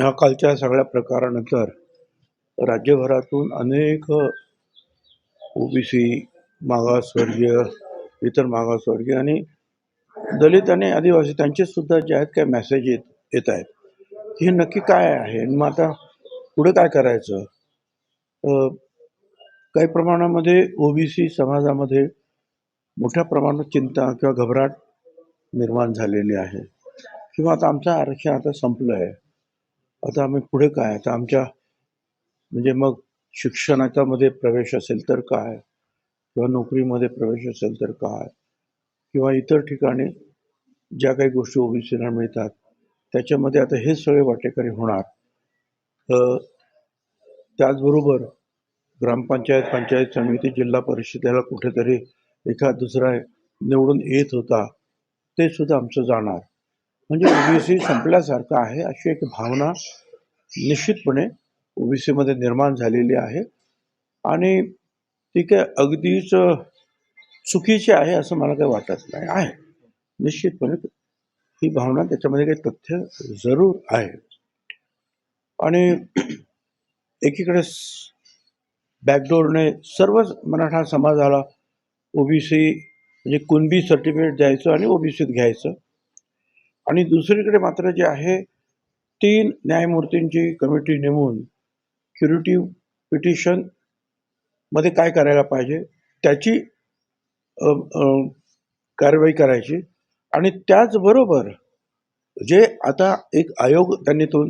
ह्या कालच्या सगळ्या प्रकारानंतर राज्यभरातून अनेक ओबीसी मागासवर्गीय इतर मागासवर्गीय आणि दलित आणि आदिवासी त्यांचेसुद्धा जे आहेत काय मेसेज येत येत आहेत. हे नक्की काय आहे? मग आता पुढे काय करायचं? काही प्रमाणामध्ये ओबीसी समाजामध्ये मोठ्या प्रमाणात चिंता किंवा घबराट निर्माण झालेली आहे. किंवा आता आमचं आरक्षण आता संपलं आहे आता आम्ही पुढे काय? आता आमच्या म्हणजे मग शिक्षणाच्या मध्ये प्रवेश असेल तर काय? किंवा नोकरीमध्ये प्रवेश असेल तर काय? किंवा इतर ठिकाणी ज्या काही गोष्टी ओबीसीला मिळतात त्याच्यामध्ये आता हे सगळे वाटेकरी होणार. त्याचबरोबर ग्रामपंचायत पंचायत समिती जिल्हा परिषदेला कुठेतरी एखाद दुसरा निवडून येत होता ते सुद्धा आमचं जाणार. म्हणजे ओबीसी संपल्यासारखं आहे. अशी एक भावना निश्चितपणे ओबीसीमध्ये निर्माण झालेली आहे. आणि ती काय अगदीच चुकीची आहे असं मला काही वाटत नाही. आहे. निश्चितपणे ही भावना त्याच्यामध्ये काही तथ्य जरूर आहे. आणि एकीकडे बॅकडोरने सर्वच मराठा समाजाला ओबीसी म्हणजे कुणबी सर्टिफिकेट द्यायचं आणि ओबीसीत घ्यायचं. आणि दुसरीकडे मात्र जे आहे तीन न्यायमूर्तींची कमिटी नेमून क्युरेटिव्ह पिटिशनमध्ये काय करायला पाहिजे त्याची कारवाई करायची आणि त्याचबरोबर जे आता एक आयोग त्यांनी तो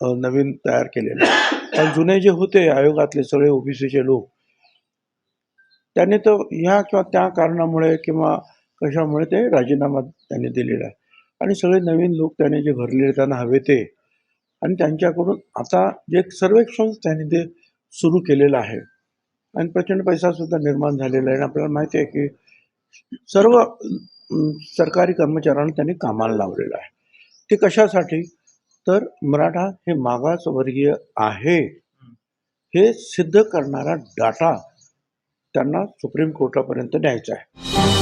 नवीन तयार केलेला आहे. पण जुने जे होते आयोगातले सगळे ओबीसीचे लोक त्यांनी तर ह्या किंवा त्या कारणामुळे किंवा कशामुळे ते राजीनामा त्यांनी दिलेला आहे आणि सगळे नवीन लोक त्याने जे भरलेले त्यांना हवे ते. आणि त्यांच्याकडून आता जे सर्वेक्षण त्यांनी ते सुरू केलेलं आहे. आणि प्रचंड पैसा सुद्धा निर्माण झालेला आहे. आणि आपल्याला माहिती आहे की सर्व सरकारी कर्मचाऱ्यांना त्यांनी कामाला लावलेलं आहे. ते कशासाठी? तर मराठा हे मागासवर्गीय आहे. हे सिद्ध करणारा डाटा त्यांना सुप्रीम कोर्टापर्यंत न्यायचा आहे.